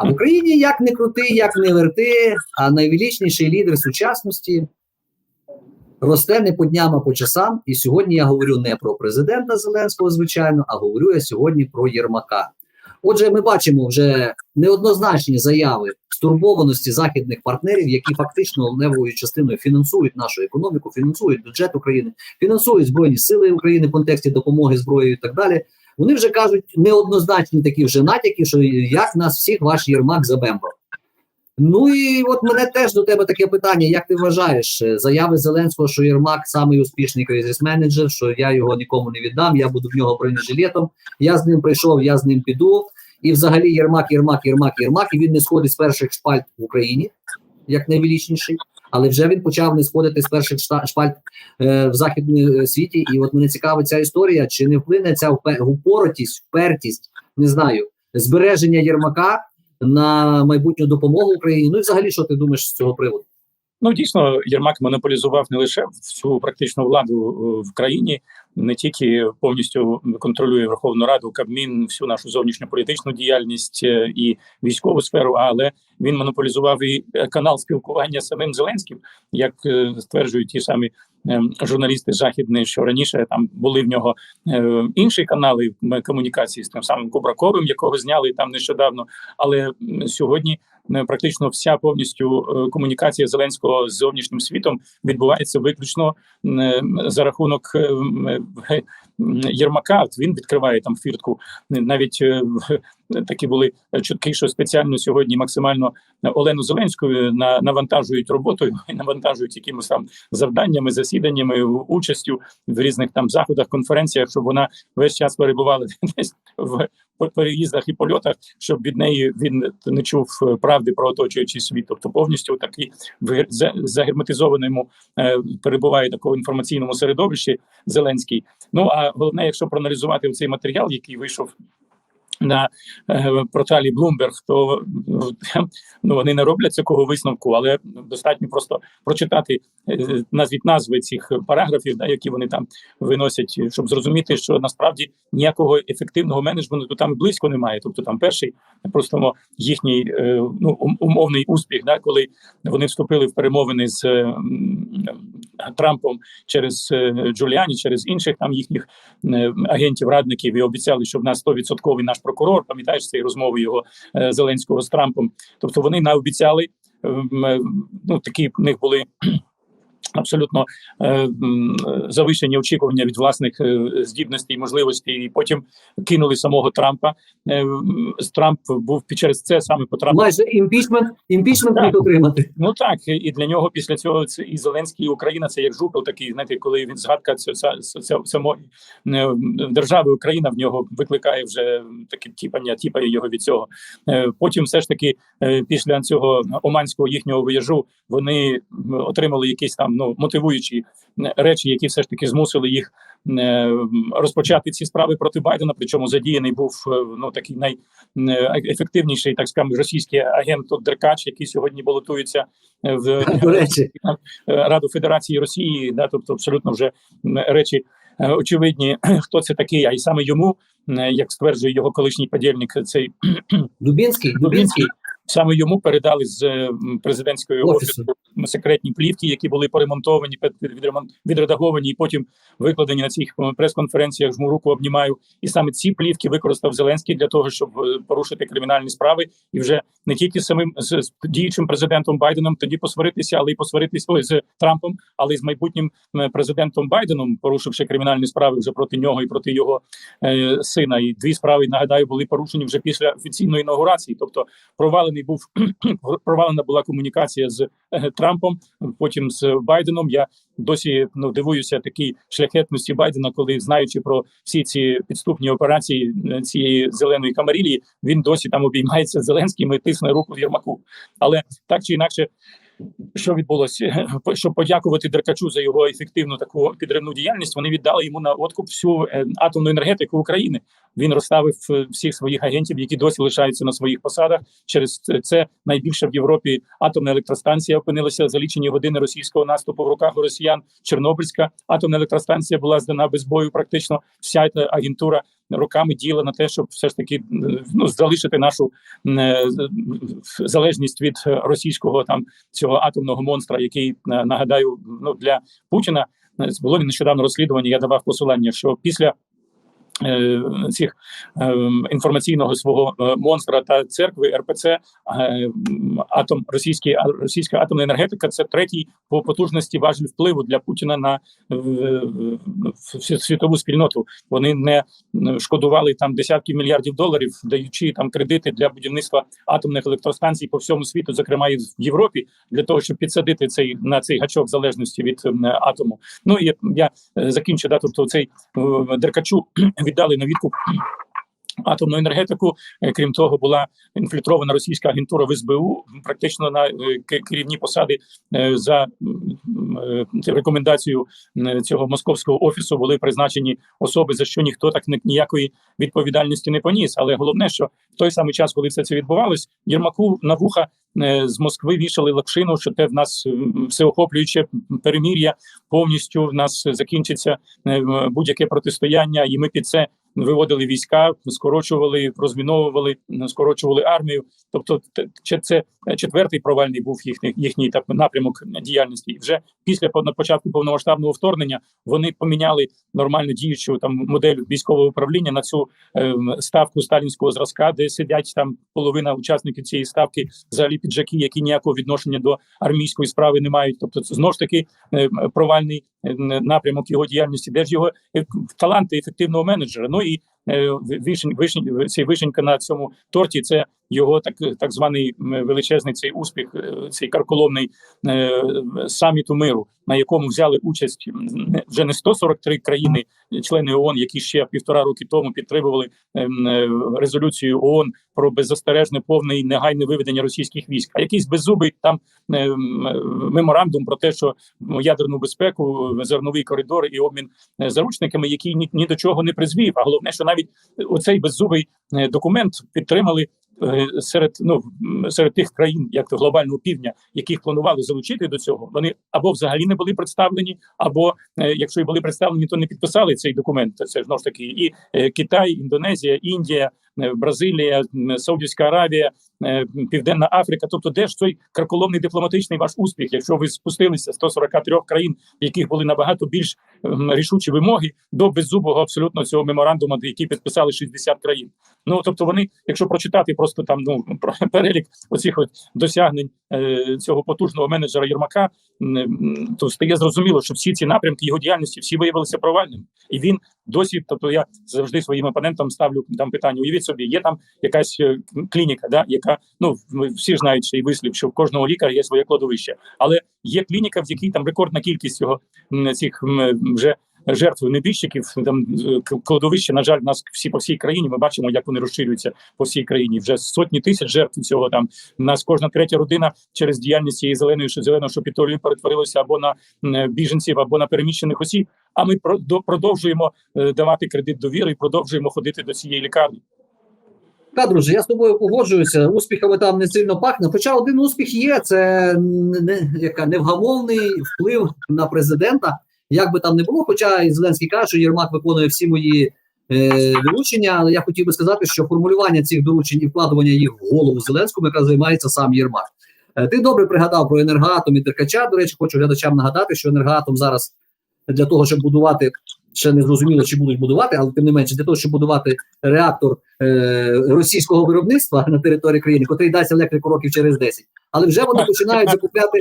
А в Україні як не крути, як не верти, а найвеличніший лідер сучасності росте не по дням, а по часам. І сьогодні я говорю не про президента Зеленського, звичайно, а говорю я сьогодні про Єрмака. Отже, ми бачимо вже неоднозначні заяви стурбованості західних партнерів, які фактично левою частиною фінансують нашу економіку, фінансують бюджет України, фінансують збройні сили України в контексті допомоги зброєю і так далі. Вони вже кажуть неоднозначні такі вже натяки, що як нас всіх ваш Єрмак забембав. Ну і от мене теж до тебе таке питання: як ти вважаєш е, заяви Зеленського, що Єрмак самий успішний кризис-менеджер, що я його нікому не віддам, я буду в нього бронежилетом, я з ним прийшов, я з ним піду. І взагалі Єрмак, Єрмак, Єрмак, Єрмак, і він не сходить з перших шпальт в Україні, як найвеличніший, але вже він почав не сходити з перших шпальт е, в західному світі. І от мене цікавить ця історія, чи не вплине ця упоротість, впертість, не знаю, збереження Єрмака на майбутню допомогу Україні. Ну і взагалі, що ти думаєш з цього приводу? Ну дійсно, Єрмак монополізував не лише всю практичну владу е, в країні, не тільки повністю контролює Верховну Раду, Кабмін, всю нашу зовнішньополітичну діяльність е, і військову сферу, але він монополізував і е, канал спілкування з самим Зеленським, як стверджують ті самі журналісти західні, що раніше там були в нього інші канали комунікації з тим самим Кубраковим, якого зняли там нещодавно. Але сьогодні практично вся повністю е, комунікація Зеленського з зовнішнім світом відбувається виключно е, за рахунок е, е, Єрмака. Він відкриває там фіртку. Навіть е, такі були чутки, що спеціально сьогодні максимально Олену Зеленську на навантажують роботою навантажують якимось там завданнями, засіданнями, участю в різних там заходах, конференціях, щоб вона весь час перебувала десь в переїздах і польотах, щоб від неї він не чув е, правди про оточуючий світ. Тобто повністю такий в за- загерметизованому е, перебуває такому інформаційному середовищі Зеленський. Ну а головне, якщо проаналізувати цей матеріал, який вийшов. На е, порталі Bloomberg, то ну вони не роблять такого висновку, але достатньо просто прочитати е, назвіть назви цих параграфів, да, які вони там виносять, щоб зрозуміти, що насправді ніякого ефективного менеджменту там близько немає. Тобто, там перший просто їхній е, ну умовний успіх, да, коли вони вступили в перемовини з Трампом через е, Джуліані, через інших там їхніх е, агентів, радників і обіцяли, що в нас 100% наш прокурор. Пам'ятаєш цієї розмови його е, Зеленського з Трампом. Тобто вони наобіцяли. ем, Ну такі в них були абсолютно е, завищені очікування від власних е, здібностей можливостей, і потім кинули самого Трампа. Е, Трамп був під через це саме по Трампу. Майже імпічмент, імпічмент Так. отримати. Ну так, і для нього після цього це і Зеленський, і Україна це як жупел такий. Знаєте, коли він згадка самої е, держави Україна в нього викликає вже таке тіпання, тіпає його від цього. Е, Потім, все ж таки, е, після цього оманського їхнього виїжджу, вони отримали якісь там ну мотивуючі е, речі, які все ж таки змусили їх е, розпочати ці справи проти Байдена. Причому задіяний був е, ну такий найефективніший, так скажемо, російський агент от Деркач, який сьогодні балотується в речі, Раду Федерації Росії, да, тобто абсолютно вже речі очевидні, хто це такий, а й саме йому, як стверджує його колишній подільник, цей Дубінський, Дубінський. Саме йому передали з е, президентської Офісу. секретні плівки, які були поремонтовані, відредаговані і потім викладені на цих е, прес-конференціях. Жму руку обнімаю. І саме ці плівки використав Зеленський для того, щоб е, порушити кримінальні справи, і вже не тільки з самим з, з діючим президентом Байденом тоді посваритися, але й посваритися ой, з Трампом, але й з майбутнім президентом Байденом, порушивши кримінальні справи вже проти нього і проти його е, сина. І дві справи нагадаю були порушені вже після офіційної інаугурації. Тобто провалений був провалена була комунікація з е, Трампом, потім з Байденом. Я досі ну дивуюся такій шляхетності Байдена, коли знаючи про всі ці підступні операції е, цієї зеленої камарілії, він досі там обіймається з Зеленським і тисне руку в Єрмаку. Але так чи інакше. Що відбулося, щоб подякувати Деркачу за його ефективну таку підривну діяльність. Вони віддали йому на откуп всю е, атомну енергетику України. Він розставив е, всіх своїх агентів, які досі лишаються на своїх посадах. Через це- найбільша в Європі атомна електростанція опинилася за лічені години російського наступу в руках у росіян. Чорнобильська атомна електростанція була здана без бою. Практично вся ця агентура роками діяла на те, щоб все ж таки ну залишити нашу е, залежність від російського там цього атомного монстра, який е, нагадаю, ну для Путіна е, було нещодавно розслідування. Я давав посилання, що після цих е, інформаційного свого е, монстра та церкви РПЦ е, атом російський російська атомна енергетика це третій по потужності важель впливу для Путіна на е, світову спільноту. Вони не шкодували там десятки мільярдів доларів, даючи там кредити для будівництва атомних електростанцій по всьому світу, зокрема і в Європі, для того, щоб підсадити цей на цей гачок залежності від атому. Ну і я е, закінчу да, тобто цей е, Деркачу віддали на відкуп атомну енергетику. Е, Крім того, була інфільтрована російська агентура в СБУ практично на е, керівні посади е, за рекомендацією цього московського офісу були призначені особи, за що ніхто так ні- ніякої відповідальності не поніс. Але головне, що в той самий час, коли все це відбувалось, Єрмаку на вуха з Москви вішали лапшину, що те в нас всеохоплююче перемір'я повністю в нас закінчиться будь-яке протистояння, і ми під це виводили війська, скорочували, розміновували, скорочували армію. Тобто, це четвертий провальний був їхній їхній так напрямок діяльності. І вже після початку повномасштабного вторгнення вони поміняли нормально діючу там модель військового управління на цю е, ставку сталінського зразка, де сидять там половина учасників цієї ставки, взагалі піджаки, які ніякого відношення до армійської справи не мають. Тобто, це знову ж таки е, провальний е, напрямок його діяльності, де ж його е, таланти ефективного менеджера. Ну і е, вишень, вишень, цей вишенька на цьому торті. Це його так так званий величезний цей успіх, е, цей карколомний е, саміту миру, на якому взяли участь вже не 143 країни, члени ООН, які ще півтора роки тому підтримували е, резолюцію ООН про беззастережне повне і негайне виведення російських військ. А якийсь беззубий там ем, е, меморандум про те, що ядерну безпеку, зерновий коридор і обмін е, заручниками, який ні, ні до чого не призвів. А головне, що навіть оцей беззубий е, документ підтримали. е, Серед ну серед тих країн, як то глобального півдня, яких планували залучити до цього, вони або взагалі не були представлені, або е, якщо і були представлені, то не підписали цей документ. Це знову ж таки і Китай, Індонезія, Індія, Бразилія, Саудівська Аравія, е, Південна Африка. Тобто, де ж той краколомний дипломатичний ваш успіх, якщо ви спустилися з 143 країн, в яких були набагато більш ем, рішучі вимоги до беззубого абсолютно цього меморандуму, який підписали 60 країн. Ну тобто, вони, якщо прочитати просто там ну про перелік оцих от досягнень е, цього потужного менеджера Єрмака, то стає зрозуміло, що всі ці напрямки його діяльності всі виявилися провальними, і він досі, тобто я завжди своїм опонентам ставлю там питання. Уявіть собі, є там якась е, клініка, да яка ну ми всі знають цей вислів, що в кожного лікаря є своє кладовище, але є клініка, в якій там рекордна кількість цього цих вже жертв небіжчиків. Там е, кладовище, на жаль, в нас всі по всій країні. Ми бачимо, як вони розширюються по всій країні. Вже сотні тисяч жертв цього там. У нас кожна третя родина через діяльність цієї зеленої зеленого шопітолію перетворилася або на біженців, або на переміщених осіб. А ми про- до- продовжуємо е, давати кредит довіри і продовжуємо ходити до цієї лікарні. Так, друже, я з тобою погоджуюся. Успіхами там не сильно пахне. Хоча один успіх є, це не, яка невгамовний вплив на президента. Як би там не було, хоча і Зеленський каже, що Єрмак виконує всі мої е, доручення, але я хотів би сказати, що формулювання цих доручень і вкладування їх в голову Зеленському якраз займається сам Єрмак. Е, ти добре пригадав про енергоатом і Деркача. До речі, хочу глядачам нагадати, що енергоатом зараз для того, щоб будувати, ще не зрозуміло, чи будуть будувати, але тим не менше, для того, щоб будувати реактор е, російського виробництва на території країни, котрий дасть електрику років через 10. Але вже вони починають закупляти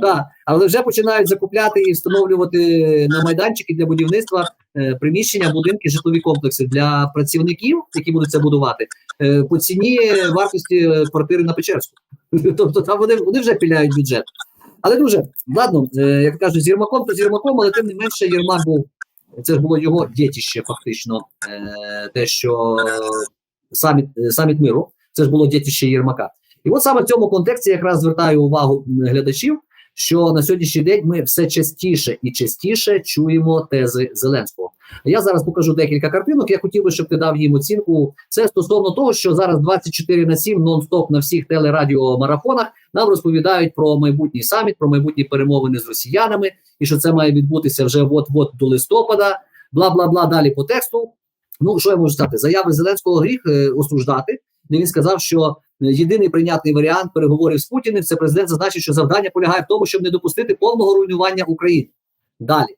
так, але вже починають закупляти і встановлювати на майданчики для будівництва е, приміщення, будинки, житлові комплекси для працівників, які будуть це будувати, е, по ціні вартості е, квартири на Печерську. Тобто там вони, вони вже піляють бюджет. Але дуже ладно, е, як кажуть, з Єрмаком, то з Єрмаком, але тим не менше Єрмак був. Це ж було його дітище, фактично, е, те, що саміт, е, саміт миру, це ж було дітище Єрмака. І от саме в цьому контексті якраз звертаю увагу глядачів, що на сьогоднішній день ми все частіше і частіше чуємо тези Зеленського. Я зараз покажу декілька картинок. Я хотів би, щоб ти дав їм оцінку. Це стосовно того, що зараз 24 на 7 нон-стоп на всіх телерадіомарафонах нам розповідають про майбутній саміт, про майбутні перемовини з росіянами, і що це має відбутися вже от-от до листопада. Бла бла бла. Далі по тексту. Ну, що я можу сказати? Заяви Зеленського гріх е, осуждати. Він сказав, що єдиний прийнятний варіант переговорів з Путіним це президент зазначив, що завдання полягає в тому, щоб не допустити повного руйнування України. Далі.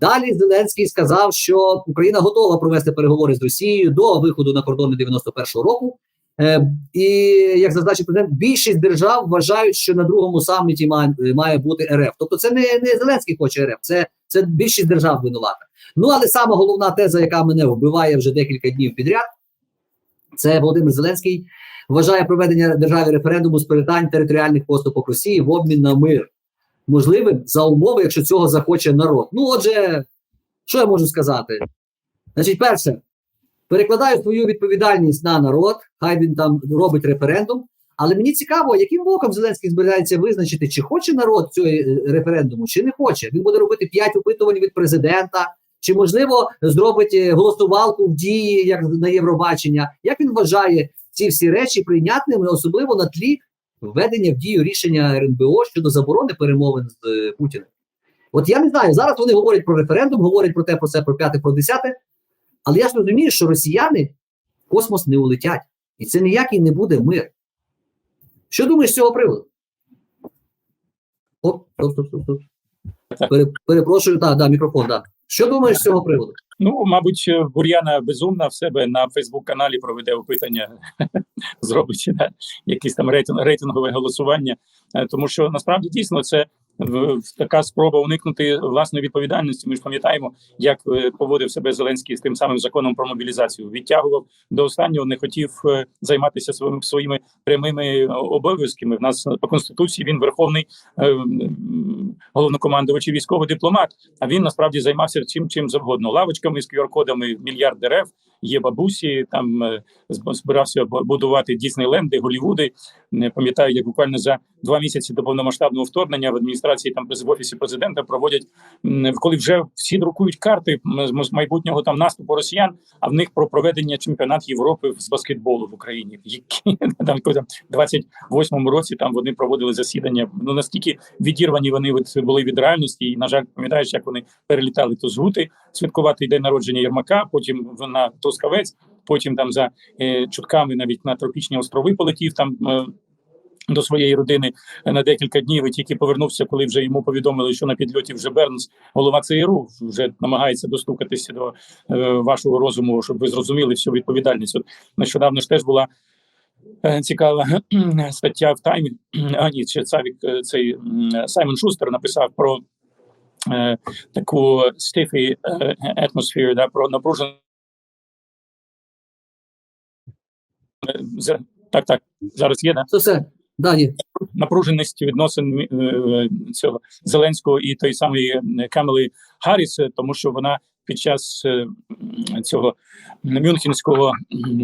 Далі Зеленський сказав, що Україна готова провести переговори з Росією до виходу на кордони 91-го року. Е, і як зазначив президент, більшість держав вважають, що на другому саміті має, має бути РФ. Тобто, це не, не Зеленський хоче РФ, це, це більшість держав винувата. Ну але сама головна теза, яка мене вбиває вже декілька днів підряд, це Володимир Зеленський вважає проведення державі референдуму з питань територіальних поступок Росії в обмін на мир можливим за умови, якщо цього захоче народ. Ну, отже, що я можу сказати? Значить, перше, перекладаю свою відповідальність на народ, хай він там робить референдум. Але мені цікаво, яким боком Зеленський збирається визначити, чи хоче народ цього е, референдуму, чи не хоче. Він буде робити п'ять опитувань від президента, чи можливо зробить е, голосувалку в дії, як на Євробачення. Як він вважає ці всі речі прийнятними, особливо на тлі введення в дію рішення РНБО щодо заборони перемовин з е, Путіним? От я не знаю. Зараз вони говорять про референдум, говорять про те, про це, про п'яте, про десяте. Але я ж розумію, що росіяни в космос не улетять, і це ніякий не буде мир. Що думаєш з цього приводу? Оп, стоп, стоп, стоп, стоп. Перепрошую, так, да, мікрофон, так. Що думаєш з цього приводу? Ну, мабуть, Бур'яна безумна в себе на Фейсбук-каналі проведе опитання, зробить якісь там рейтинг, рейтингове голосування, Е, тому що насправді дійсно це така спроба уникнути власної відповідальності. Ми ж пам'ятаємо, як е, поводив себе Зеленський з тим самим законом про мобілізацію. Відтягував до останнього, не хотів е, займатися своїми своїми прямими обов'язками. В нас по конституції він верховний е, головнокомандувач і військовий дипломат. А він насправді займався чим чим завгодно лавочками з QR-кодами, мільярд дерев. Є бабусі, там е, збирався бу- будувати Діснейленди, Голівуди. Не пам'ятаю, як буквально за два місяці до повномасштабного вторгнення в адміністрації там в офісі президента проводять коли вже всі друкують карти з майбутнього там наступу росіян. А в них про проведення чемпіонат Європи з баскетболу в Україні, які там там 28-му році там вони проводили засідання. Ну настільки відірвані вони були від реальності, і на жаль, пам'ятаєш, як вони перелітали то з Гути святкувати день народження Єрмака, потім в- на Тоскавець, потім там за е, чутками навіть на тропічні острови полетів там. Е, до своєї родини на декілька днів і тільки повернувся, коли вже йому повідомили, що на підльоті вже Бернс, голова ЦРУ, вже намагається достукатися до е, вашого розуму, щоб ви зрозуміли всю відповідальність. От нещодавно ж теж була е, цікава стаття в таймі. А ні, ще Цавік, е, цей Саймон Шустер написав про е, таку стифі атмосферу, да, про напружену. Так, так, зараз є, да? Це все. Да, є. напруженість відносин е, цього Зеленського і той самої е, Камели Харріс, е, тому що вона під час е, цього Мюнхенського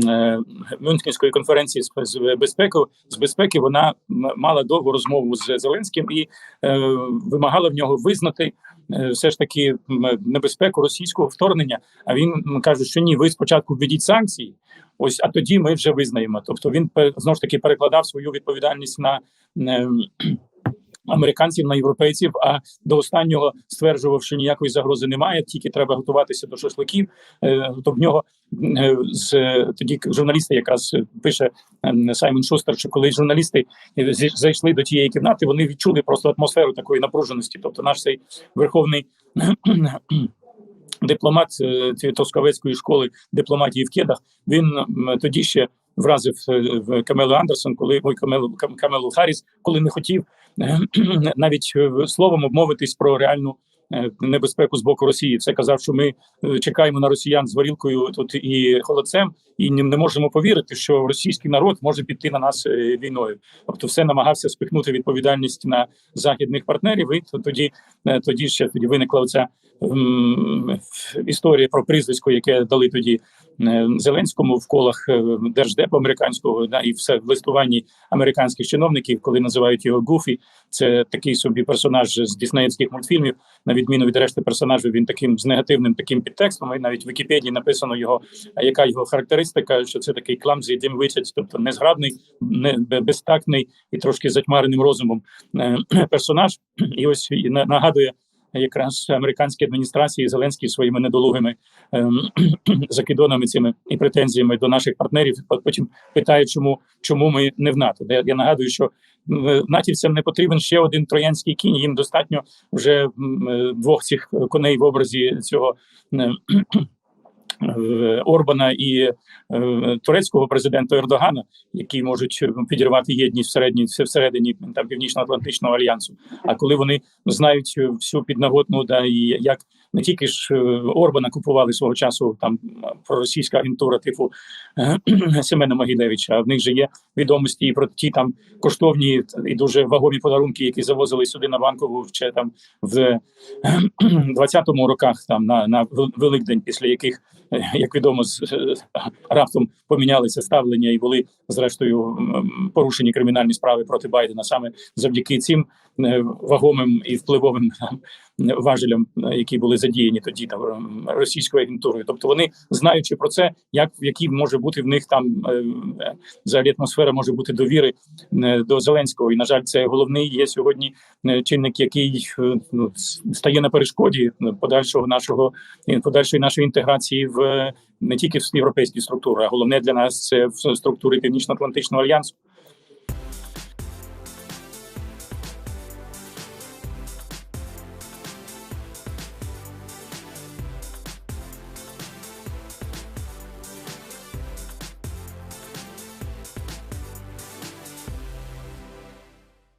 е, Мюнхенської конференції з безпеки з безпеки вона мала довгу розмову з Зеленським і е, вимагала в нього визнати е, все ж таки небезпеку російського вторгнення. А він каже, що ні, ви спочатку введіть санкції. Ось, а тоді ми вже визнаємо. Тобто він знову ж таки перекладав свою відповідальність на е, американців, на європейців. А до останнього стверджував, що ніякої загрози немає, тільки треба готуватися до шашликів. Е, то в нього е, з тоді журналісти якраз пише е, Саймон Шустер, що коли журналісти зайшли до тієї кімнати, вони відчули просто атмосферу такої напруженості. Тобто, наш цей верховний. Дипломат е, цієї Тосковецької школи дипломатії в кедах. Він тоді ще вразив е, в Камелу Андерсон, коли ой, Камелу Кам- Камелу Харріс, коли не хотів е, навіть словом обмовитись про реальну небезпеку з боку Росії. Це казав, що ми е, чекаємо на росіян з горілкою тут і холодцем, і не можемо повірити, що російський народ може піти на нас е, війною. Тобто, все намагався спихнути відповідальність на західних партнерів. І тоді, е, тоді ще тоді виникла оця історія про прізвисько, яке дали тоді е, Зеленському в колах е, держдепу американського, да, і все в листуванні американських чиновників, коли називають його Гуфі. Це такий собі персонаж з діснеївських мультфільмів. На відміну від решти персонажів, він таким з негативним таким підтекстом. І навіть в Вікіпедії написано його, яка його характеристика, що це такий кламзі dim-witted, тобто незграбний, не безтактний і трошки затьмареним розумом е, персонаж. І ось нагадує якраз американській адміністрації Зеленський своїми недолугими ем, закидонами цими і претензіями до наших партнерів. Потім питає, чому чому ми не в НАТО. Я, я нагадую, що натівцям не потрібен ще один троянський кінь. Їм достатньо вже е, двох цих коней в образі цього. е, е, Орбана і е, турецького президента Ердогана, які можуть підірвати єдність всередині всередині там північно-атлантичного альянсу. А коли вони знають всю піднаготну, да і як не тільки ж е, Орбана купували свого часу там проросійська агентура типу е, Семена Могилевича, в них же є відомості і про ті там коштовні і дуже вагомі подарунки, які завозили сюди на банкову ще там в 20-му роках, там на, на Великдень, після яких, е, як відомо, з е, раптом помінялися ставлення і були зрештою порушені кримінальні справи проти Байдена саме завдяки цим е, вагомим і впливовим там, важелям, е, які були задіяні тоді там російською агентурою. Тобто вони знаючи про це, як в якій може бути в них там е, е, взагалі атмосфера може бути довіри е, до Зеленського. І на жаль, це головний є сьогодні е, чинник, який е, ну, стає на перешкоді е, подальшого нашого подальшої нашої інтеграції в е, не тільки в європейські структури, а головне для нас це в структури Північно-Атлантичного альянсу.